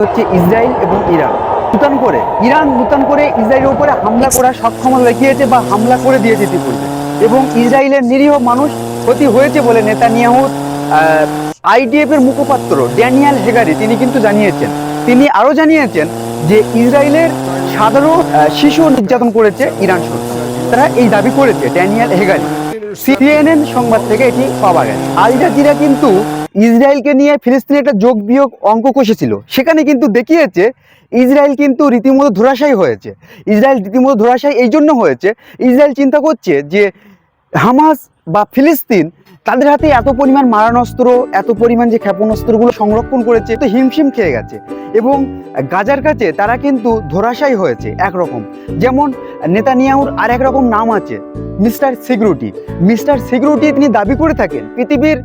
হচ্ছে ইসরায়েল এবং ইরান। নূতন করে, ইরান নূতন করে ইসরায়েলের উপরে হামলা করার সক্ষমতা দেখিয়েছে বা হামলা করে দিয়েছে ইতিপূর্বে। এবং ইসরায়েলের নিরীহ মানুষ ক্ষতি হয়েছে বলে নেতানিয়াহুর আইডিএফ এর মুখপাত্র ড্যানিয়াল হেগারি তিনি কিন্তু জানিয়েছেন। তিনি আরও জানিয়েছেন যে ইসরায়েলের সাধারণ শিশু নির্যাতন করেছে ইরান সরকার। তারা এই দাবি করেছে ড্যানিয়াল হেগারি। সিএনএন সংবাদ থেকে এটি পাওয়া গেছে। আল জাজিরা কিন্তু ইসরায়েলকে নিয়ে ফিলিস্তিনে একটা যোগ বিয়োগ অঙ্ক কষেছিল। সেখানে কিন্তু দেখিয়েছে, ইসরায়েল কিন্তু রীতিমতো ধরাশায়ী হয়েছে। ইসরায়েল রীতিমতো ধরাশায়ী এই জন্য হয়েছে, ইসরায়েল চিন্তা করছে যে হামাস বা ফিলিস্তিন তাদের হাতে এত পরিমাণ মারণাস্ত্র এত পরিমাণ যে ক্ষেপণাস্ত্রগুলো সংরক্ষণ করেছে তো হিমশিম খেয়ে গেছে। এবং গাজার কাছে তারা কিন্তু ধরাশায়ী হয়েছে একরকম। যেমন নেতানিয়াহুর আর এক রকম নাম আছে মিস্টার সিকিউরিটি মিস্টার সিকিউরিটি তিনি দাবি করে থাকেন পৃথিবীর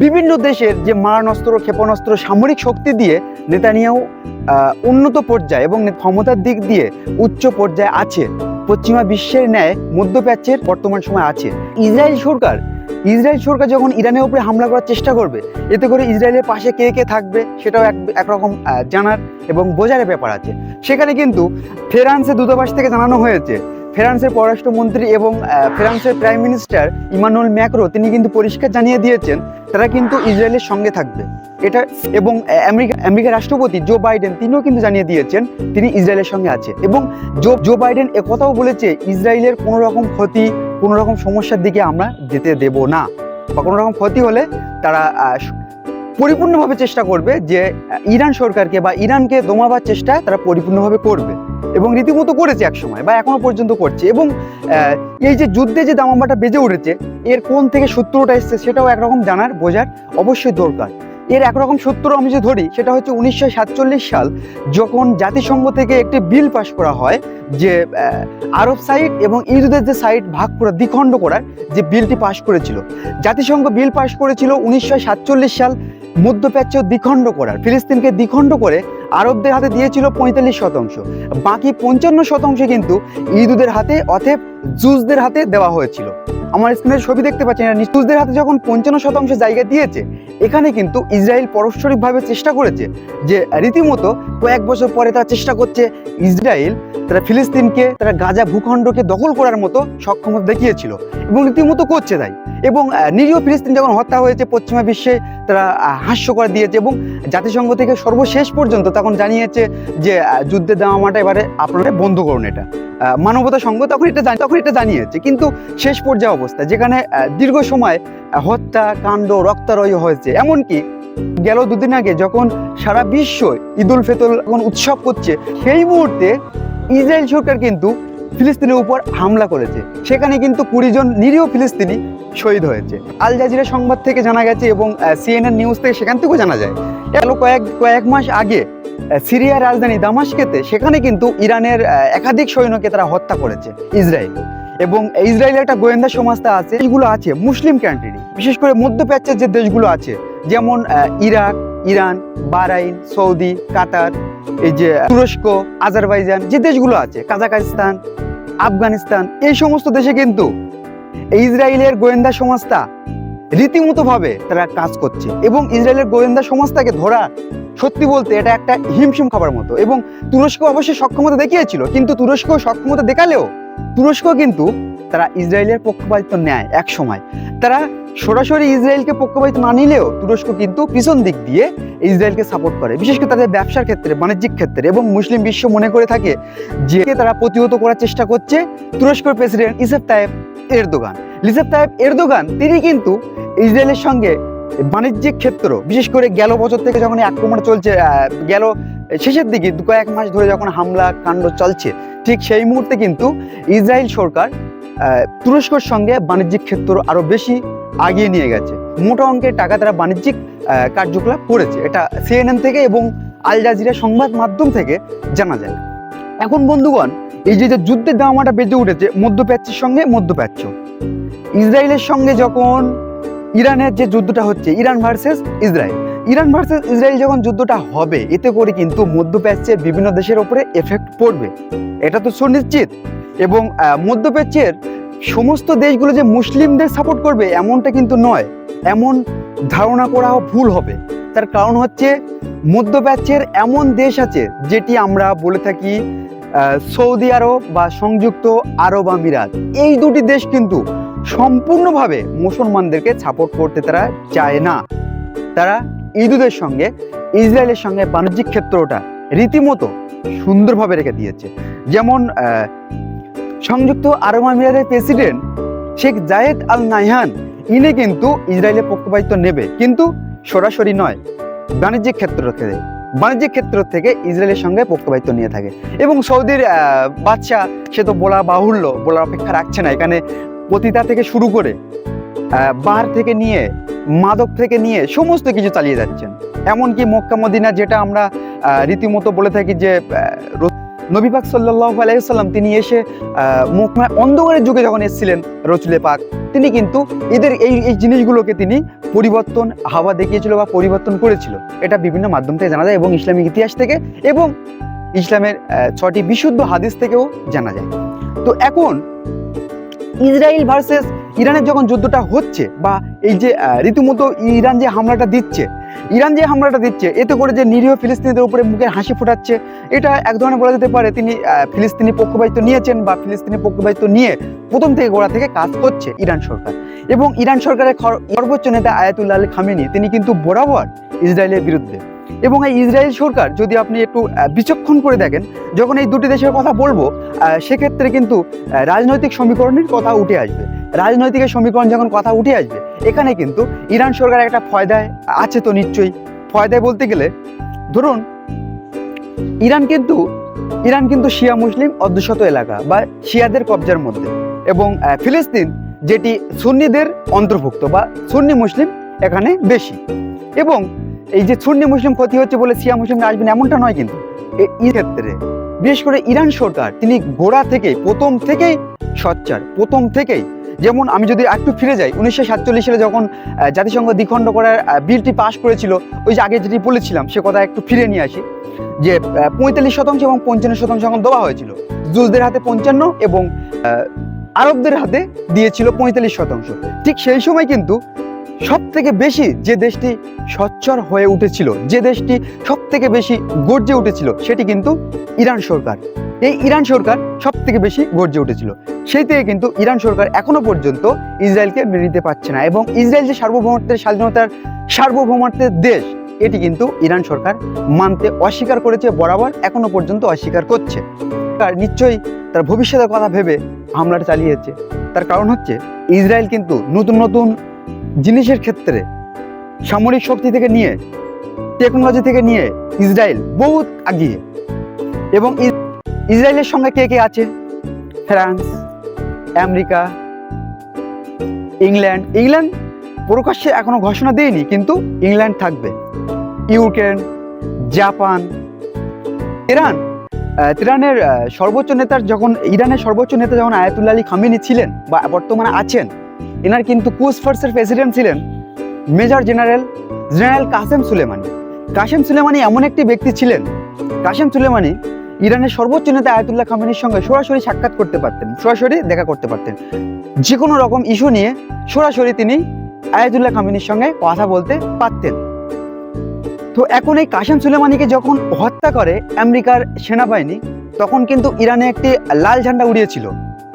বিভিন্ন দেশের যে মারণাস্ত্র ক্ষেপণাস্ত্র সামরিক শক্তি দিয়ে নেতানিয়াহু আহ, উন্নত পর্যায়ে এবং ক্ষমতার দিক দিয়ে উচ্চ পর্যায়ে আছে। পশ্চিমা বিশ্বের ন্যায় মধ্যপ্রাচ্যের বর্তমান সময় আছে। ইসরায়েল সরকার ইসরায়েল সরকার যখন ইরানের উপরে হামলা করার চেষ্টা করবে, এতে করে ইসরায়েলের পাশে কে কে থাকবে সেটাও এক, একরকম জানার এবং বোঝার ব্যাপার আছে। সেখানে কিন্তু ফ্রান্সের দূতাবাস থেকে জানানো হয়েছে, ফ্রান্সের পররাষ্ট্রমন্ত্রী এবং ফ্রান্সের প্রাইম মিনিস্টার ইমানুয়েল ম্যাক্রো, তিনি কিন্তু পরিষ্কার জানিয়ে দিয়েছেন, তারা কিন্তু ইসরায়েলের সঙ্গে থাকবে। এটা এবং আমেরিকা, আমেরিকার রাষ্ট্রপতি জো বাইডেন, তিনিও কিন্তু জানিয়ে দিয়েছেন তিনি ইসরায়েলের সঙ্গে আছে। এবং জো জো বাইডেন একথাও বলেছে, ইসরায়েলের কোনো রকম ক্ষতি কোনো রকম সমস্যার দিকে আমরা যেতে দেব না। বা কোনো রকম ক্ষতি হলে তারা পরিপূর্ণভাবে চেষ্টা করবে যে ইরান সরকারকে বা ইরানকে দমাবার চেষ্টা তারা পরিপূর্ণভাবে করবে। এবং রীতিমতো করেছে এক সময় বা এখনও পর্যন্ত করছে। এবং এই যে যুদ্ধে যে দামাম্বাটা বেজে উঠেছে, এর কোন থেকে সূত্রটা এসছে সেটাও একরকম জানার, বোঝার অবশ্যই দরকার। এর একরকম সূত্র আমি যে ধরি, সেটা হচ্ছে উনিশশো সাতচল্লিশ সাল যখন জাতিসংঘ থেকে একটি বিল পাশ করা হয় যে আরব সাইট এবং ইহুদের যে সাইট ভাগ করা, দ্বিখণ্ড করার যে বিলটি পাশ করেছিল। জাতিসংঘ বিল পাশ করেছিল উনিশশো সাতচল্লিশ সাল মধ্যপ্রাচ্য দ্বিখণ্ড করার। ফিলিস্তিনকে দ্বিখণ্ড করে আরবদের হাতে দিয়েছিল পঁয়তাল্লিশ শতাংশ। বাকি পঞ্চান্ন শতাংশ কিন্তু ইহুদের হাতে অথব জুজদের হাতে দেওয়া হয়েছিল। আমার স্ক্রিনের ছবি দেখতে পাচ্ছেন, এরা নিস্তুজদের হাতে যখন পঞ্চান্ন শতাংশ জায়গা দিয়েছে, এখানে কিন্তু ইসরায়েল পারস্পরিকভাবে চেষ্টা করেছে যে রীতিমতো কয়েক বছর পরে তারা চেষ্টা করছে ইসরায়েল তারা ফিলিস্তিনকে তারা গাজা ভূখণ্ডকে দখল করার মতো সক্ষমতা দেখিয়েছিল এবং রীতিমতো করছে তাই। এবং নিরীহ ফিলিস্তিন যখন হত্যা হয়েছে পশ্চিমা বিশ্বে তারা আহ, হাস্যকর দিয়েছে এবং জাতিসংঘ থেকে সর্বশেষ পর্যন্ত তখন জানিয়েছে যে আহ, যুদ্ধের দামাটা এবারে আপনারা বন্ধ করুন এটা। মানবতা সংঘ তখন এটা জানি- তখন এটা জানিয়েছে। কিন্তু শেষ পর্যায়ে অবস্থা যেখানে দীর্ঘ সময় হত্যা কাণ্ড রক্তারয় হয়েছে। এমনকি গেল দুদিন আগে যখন সারা বিশ্ব ঈদ উল ফিতর উৎসব করছে সেই মুহূর্তে ইসরায়েল সরকার কিন্তু ফিলিস্তিনের উপর হামলা করেছে। সেখানে কিন্তু কুড়ি জন নিরীহ ফিলিস্তিনি শহীদ হয়েছে। আল জাজিরা সংবাদ থেকে জানা গেছে এবং সিএনএন নিউজ থেকে সেখান থেকেও জানা যায়। গেল কয়েক কয়েক মাস আগে সিরিয়ার রাজধানী দামাস্কেতে সেখানে কিন্তু ইরানের একাধিক সৈন্যকে তারা হত্যা করেছে ইসরায়েল। এবং ইসরায়েলের একটা গোয়েন্দা সংস্থা আছে, এগুলো আছে মুসলিম কান্ট্রি বিশেষ করে মধ্যপ্রাচ্যের যে দেশগুলো আছে, যেমন Iraq Iran, Bahrain, Saudi, Qatar, এই যে তুরস্ক, আজারবাইজান, যে দেশগুলো আছে কাজাকিস্তান আফগানিস্তান, এই সমস্ত দেশে কিন্তু ইসরায়েলের গোয়েন্দা সংস্থা রীতিমতো ভাবে তারা কাজ করছে এবং ইসরায়েলের গোয়েন্দা সংস্থাকে ধরা সত্যি বলতে এটা একটা হিমশিম খাবার মতো এবং তুরস্ক অবশ্যই সক্ষমতা দেখিয়েছিল, কিন্তু তুরস্ক সক্ষমতা দেখালেও তুরস্ক কিন্তু তারা ইসরায়েলের পক্ষপাতিত্ব নেয় এক সময়। তারা সরাসরি ইসরায়েলকে পক্ষপাতিত্ব না নিলেও তুরস্ক কিন্তু পিছন দিক দিয়ে ইসরায়েলকে সাপোর্ট করে। বিশেষ করে তাদের ব্যবসার ক্ষেত্রে, বাণিজ্যিক ক্ষেত্রে এবং মুসলিম বিশ্ব মনে করে থাকে যে তারা প্রতিহত করার চেষ্টা করছে তুরস্কের president ISEF Tayyip Erdogan. লিসেফ Tayyip Erdogan, তিনি কিন্তু ইসরায়েলের সঙ্গে বাণিজ্যিক ক্ষেত্র, বিশেষ করে গেল বছর থেকে যখন আক্রমণ চলছে গেল শেষের দিকে দু কয়েক মাস ধরে যখন হামলা কাণ্ড চলছে, ঠিক সেই মুহূর্তে কিন্তু ইসরায়েল সরকার তুরস্কর সঙ্গে বাণিজ্যিক ক্ষেত্র আরও বেশি আগিয়ে নিয়ে গেছে। মোটা অঙ্কের টাকা তারা বাণিজ্যিক কার্যকলাপ করেছে। এটা সিএনএন থেকে এবং আল জাজিরা সংবাদ মাধ্যম থেকে জানা যায়। এখন বন্ধুগণ, এই যে যুদ্ধের দামাটা বেজে উঠেছে, মধ্যপ্রাচ্যের সঙ্গে মধ্যপ্রাচ্য। ইসরায়েলের সঙ্গে যখন ইরানের যে যুদ্ধটা হচ্ছে, Iran versus Israel. Iran versus Israel যখন যুদ্ধটা হবে, এতে করে কিন্তু মধ্যপ্রাচ্যের বিভিন্ন দেশের ওপরে এফেক্ট পড়বে। এটা তো সুনিশ্চিত। এবং মধ্যপ্রাচ্যের সমস্ত দেশগুলো যে মুসলিমদের সাপোর্ট করবে, এমনটা কিন্তু নয়। এমন ধারণা করাও ভুল হবে। তার কারণ হচ্ছে, মধ্যপ্রাচ্যের এমন দেশ আছে, যেটি আমরা বলে থাকি সৌদি আরব বা সংযুক্ত আরব আমিরাত। এই দুটি দেশ কিন্তু সম্পূর্ণভাবে মুসলমানদেরকে সাপোর্ট করতে তারা চায় না। তারা ইদুদের সঙ্গে, ইসরায়েলের সঙ্গে বাণিজ্যিক ক্ষেত্রটা রীতিমতো সুন্দরভাবে রেখে দিয়েছে। যেমন সংযুক্ত আরব আমিরাতের president Sheikh Zayed Al Nahyan ইনি কিন্তু ইসরায়েলের পক্ষপাতিত্ব নেবে, কিন্তু সরাসরি নয়, বাণিজ্যিক ক্ষেত্র থেকে। বাণিজ্যিক ক্ষেত্র থেকে ইসরায়েলের সঙ্গে পক্ষপাতিত্ব নিয়ে থাকে। এবং সৌদির বাদশাহ, সে তো বলা বাহুল্য, বলার অপেক্ষা রাখছে না। এখানে পতিতা থেকে শুরু করে বার থেকে নিয়ে, মাদক থেকে নিয়ে সমস্ত কিছু চালিয়ে যাচ্ছেন। এমনকি মক্কা মদিনা যেটা আমরা রীতিমতো বলে থাকি যে আহ, র- নবী পাক সাল্লাহ আলাইসাল্লাম তিনি এসে মুখ- অন্ধকারের যুগে যখন এসেছিলেন রচুলে পাক তিনি কিন্তু এদের এই এই জিনিসগুলোকে তিনি পরিবর্তন হাওয়া দেখিয়েছিল বা পরিবর্তন করেছিল। এটা বিভিন্ন মাধ্যম থেকে জানা যায় এবং ইসলামিক ইতিহাস থেকে এবং ইসলামের ছটি বিশুদ্ধ হাদিস থেকেও জানা যায়। তো এখন ইসরায়েল ভার্সেস ইরানের যখন যুদ্ধটা হচ্ছে বা এই যে রীতিমতো ইরান যে হামলাটা দিচ্ছে ইরান যে হামলাটা দিচ্ছে, এতে করে যে নিরীহ ফিলিস্তিনিদের উপরে মুখে হাসি ফোটাচ্ছে, এটা এক ধরনের বলা যেতে পারে তিনি ফিলিস্তিনি পক্ষপাতিত্ব নিয়েছেন বা ফিলিস্তিনি পক্ষপাতিত্ব নিয়ে প্রথম থেকে গোড়া থেকে কাজ করছে ইরান সরকার। এবং ইরান সরকারের সর্বোচ্চ নেতা আয়াতুল্লাহ আল খামেনি, তিনি কিন্তু বরাবর ইসরায়েলের বিরুদ্ধে। এবং এই ইসরায়েল সরকার যদি আপনি একটু বিচক্ষণ করে দেখেন, যখন এই দুটি দেশের কথা বলব সেক্ষেত্রে কিন্তু রাজনৈতিক সমীকরণের কথা উঠে আসবে। রাজনৈতিক সমীকরণ যখন কথা উঠে আসবে, এখানে কিন্তু ইরান সরকার একটা ফয়দায় আছে তো নিশ্চয়ই। ফয়দায় বলতে গেলে, ধরুন, ইরান কিন্তু ইরান কিন্তু শিয়া মুসলিম অধ্যুষিত এলাকা বা শিয়াদের কবজার মধ্যে এবং ফিলিস্তিন, যেটি সুন্নিদের অন্তর্ভুক্ত বা সুন্নি মুসলিম এখানে বেশি। এবং এই যে সুন্নি মুসলিম ক্ষতি হচ্ছে বলে শিয়া মুসলিম আসবেন এমনটা নয় কিন্তু। এই ক্ষেত্রে, বিশেষ করে ইরান সরকার, তিনি গোড়া থেকে, প্রথম থেকেই সচ্চার, প্রথম থেকেই। যেমন আমি যদি একটু ফিরে যাই, উনিশশো সাতচল্লিশ সালে যখন জাতিসংঘ দ্বিখণ্ড করার বিলটি পাশ করেছিল, ওই যে আগে যেটি বলেছিলাম, সে কথা একটু ফিরে নিয়ে আসি। যে পঁয়তাল্লিশ শতাংশ এবং পঞ্চান্ন শতাংশ যখন দেওয়া হয়েছিল। জুজদের হাতে পঞ্চান্ন এবং আরবদের হাতে দিয়েছিল পঁয়তাল্লিশ শতাংশ। ঠিক সেই সময় কিন্তু সব থেকে বেশি যে দেশটি সচ্চর হয়ে উঠেছিল, যে দেশটি সব থেকে বেশি গর্জে উঠেছিল, সেটি কিন্তু ইরান সরকার। এই ইরান সরকার সব থেকে বেশি গর্জে উঠেছিল। সেই থেকে কিন্তু ইরান সরকার এখনও পর্যন্ত ইসরায়েলকে মেনে নিতে পারছে না এবং ইসরায়েল যে সার্বভৌমত্বের স্বাধীনতার সার্বভৌমত্বের দেশ, এটি কিন্তু ইরান সরকার মানতে অস্বীকার করেছে, বরাবর এখনও পর্যন্ত অস্বীকার করছে। তার নিশ্চয়ই তার ভবিষ্যতের কথা ভেবে হামলাটা চালিয়েছে। তার কারণ হচ্ছে, ইসরায়েল কিন্তু নতুন নতুন জিনিসের ক্ষেত্রে সামরিক শক্তি থেকে নিয়ে টেকনোলজি থেকে নিয়ে ইসরায়েল বহুত আগিয়ে। এবং ইসরায়েলের সঙ্গে কে কে আছে? France, America, England. ইংল্যান্ড প্রকাশ্যে এখনও ঘোষণা দেয়নি, কিন্তু ইংল্যান্ড থাকবে। Ukraine, Japan, Iran. ইরানের সর্বোচ্চ নেতার যখন, ইরানের সর্বোচ্চ নেতা যখন আয়াতুল্লাহ আলী খামিনি ছিলেন বা বর্তমানে আছেন এনার কিন্তু কুস ফোর্সের প্রেসিডেন্ট ছিলেন major general general Qasem Soleimani. Qasem Soleimani এমন একটি ব্যক্তি ছিলেন, কাসেম সুলেমানি ইরানের সর্বোচ্চ নেতা আয়াতুল্লাহ খামেনির সঙ্গে সরাসরি সাক্ষাৎ করতে পারতেন, সরাসরি দেখা করতে পারতেন। যে কোনো রকম ইস্যু নিয়ে সরাসরি তিনি আয়াতুল্লাহ খামেনির সঙ্গে কথা বলতে পারতেন। তো এখন এই কাসেম সুলেমানিকে যখন হত্যা করে আমেরিকার সেনাবাহিনী, তখন কিন্তু ইরানে একটি লাল ঝান্ডা উড়িয়েছিল।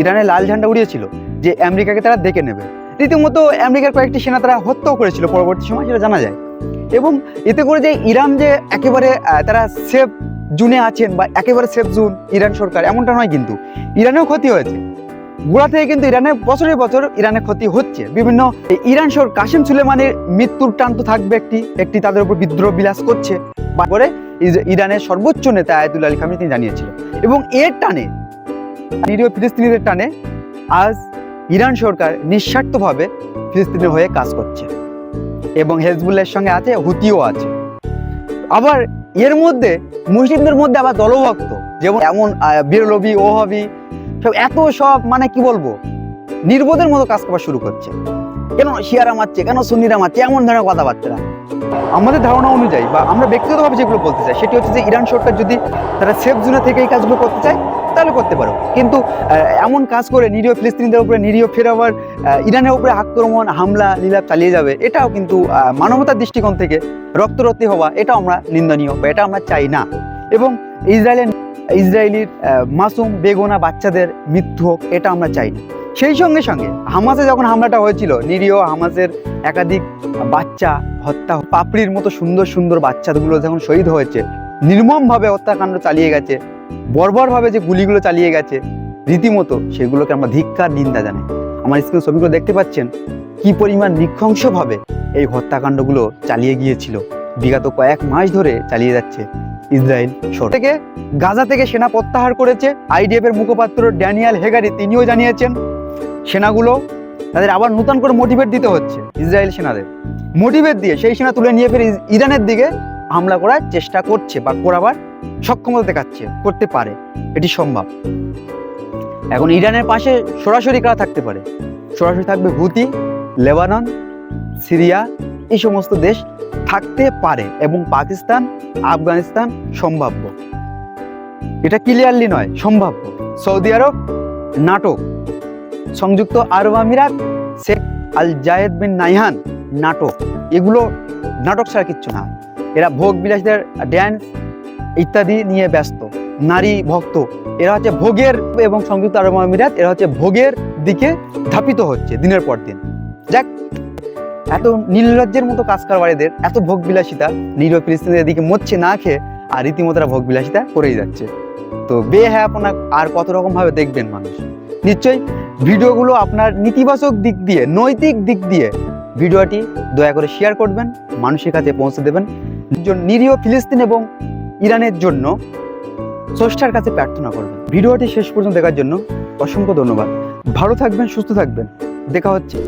ইরানে লাল ঝান্ডা উড়িয়েছিল। যে আমেরিকাকে তারা দেখে নেবে। রীতিমতো আমেরিকার কয়েকটি সেনা তারা হত্যাও করেছিল পরবর্তী সময়, সেটা জানা যায়। এবং এতে করে যে ইরান যে একেবারে তারা সেফ জুনে আছেন বা একেবারে সেফ জুন ইরান সরকার, এমনটা নয় কিন্তু। ইরানেও ক্ষতি হয়েছে। গোড়া থেকে কিন্তু ইরানের বছরের বছর ইরানের ক্ষতি হচ্ছে। বিভিন্ন ইরান সর, কাসিম সুলেমানের মৃত্যুর টান তো থাকবে একটি একটি তাদের উপর বিদ্রোহ বিলাস করছে। করে ইরানের সর্বোচ্চ নেতা আয়াতুল আলী খামি তিনি জানিয়েছিল এবং এর টানে, নিরীহ ফিলিস্তিনিদের টানে আজ ইরান সরকার নিঃস্বার্থভাবে ফিলিস্তিনের হয়ে কাজ করছে এবং হেজবুল্লার সঙ্গে আছে হুতিও আছে। আবার এর মধ্যে মুসলিমদের মধ্যে আবার দলভক্ত যেমন এমন আহ, বিরলবি ওহাবি সব এত সব মানে কি বলব? নির্বোধের মতো কাজ করা শুরু করছে। কেন শিয়ারা মারছে কেন সুন্নিরা মারছে এমন ধরনের কথাবার্তা। আমাদের ধারণা অনুযায়ী বা আমরা ব্যক্তিগতভাবে যেগুলো বলতে চাই সেটি হচ্ছে যে ইরান সরকার যদি তারা সেফ জোনে থেকে এই কাজগুলো করতে চায় তাহলে করতে পারো। কিন্তু এমন কাজ করে নিরীহ ফিলিস্তিনিদের উপরে, নিরীহ ফের আবার ইরানের উপরে আক্রমণ, হামলা লীলাপ চালিয়ে যাবে, এটাও কিন্তু মানবতার দৃষ্টিকোণ থেকে রক্তরক্তি হওয়া, এটাও আমরা নিন্দনীয় বা এটা আমরা চাই না। এবং ইসরায়েলের, ইসরায়েলির মাসুম বেগোনা বাচ্চাদের মৃত্যু হোক, এটা আমরা চাই না। সেই সঙ্গে সঙ্গে হামাসে যখন হামলাটা হয়েছিল, নিরীহ হামাসের একাধিক বাচ্চা হত্যা, পাপড়ির মতো সুন্দর সুন্দর বাচ্চাগুলো যখন শহীদ হয়েছে, নির্মমভাবে হত্যাকাণ্ড চালিয়ে গেছে বর্বরভাবে যে গুলিগুলো চালিয়ে গেছে, রীতিমতো সেগুলোকে আমরা ধিক্কার, নিন্দা জানাই। আমার স্ক্রিন ছবিগুলো দেখতে পাচ্ছেন কি পরিমাণ নৃশংসভাবে এই হত্যাকাণ্ডগুলো চালিয়ে গিয়েছিল। বিগত কয়েক মাস ধরে চালিয়ে যাচ্ছে ইসরায়েল থেকে গাজা থেকে সেনা প্রত্যাহার করেছে। আইডিএফ এর মুখপাত্র ড্যানিয়াল হেগারি তিনিও জানিয়েছেন, সেনাগুলো তাদের আবার নতুন করে মোটিভেট দিতে হচ্ছে ইসরায়েল সেনাদের। মোটিভেট দিয়ে সেই সেনা তুলে নিয়ে ফের ইরানের দিকে হামলা করার চেষ্টা করছে বা করাবার সক্ষমতা দেখাচ্ছে, করতে পারে। এটি সম্ভব। এখন ইরানের পাশে সরাসরি কারা থাকতে পারে? সরাসরি থাকবে হুতি, লেবানন, সিরিয়া, এই সমস্ত দেশ থাকতে পারে এবং পাকিস্তান, আফগানিস্তান সম্ভাব্য। এটা ক্লিয়ারলি নয়, সম্ভাব্য। সৌদি আরব নাটক সংযুক্ত আরব আমিরাত, শেখ আল জায়েদ বিন নাইহান নাটক এগুলো নাটক ছাড়া কিচ্ছু না। এরা ভোগ বিলাসীদের ড্যান্স ইত্যাদি নিয়ে ব্যস্ত। নারী ভক্ত, এরা হচ্ছে ভোগের এবং সংযুক্ত আরব আমিরাত, এরা হচ্ছে ভোগের দিকে ধাপিত হচ্ছে দিনের পর দিন। যাক, এত নীলরাজ্যের মতো কাজ কারবারিদের, এত ভোগ বিলাসিতা, নিরীহ ফিলিস্তিনিদের দিকে মরছে না খেয়ে, আর রীতিমতো এরা ভোগ বিলাসিতা করেই যাচ্ছে। তো বে হ্যাঁ আপনার আর কত রকম ভাবে দেখবেন মানুষ? নিশ্চয়ই ভিডিওগুলো আপনার নেতিবাচক দিক দিয়ে, নৈতিক দিক দিয়ে ভিডিওটি দয়া করে শেয়ার করবেন, মানুষের কাছে পৌঁছে দেবেন। নিরীহ ফিলিস্তিন এবং ইরানের জন্য স্রষ্টার কাছে প্রার্থনা করবেন। ভিডিওটি শেষ পর্যন্ত দেখার জন্য অসংখ্য ধন্যবাদ। ভালো থাকবেন, সুস্থ থাকবেন। দেখা হচ্ছে।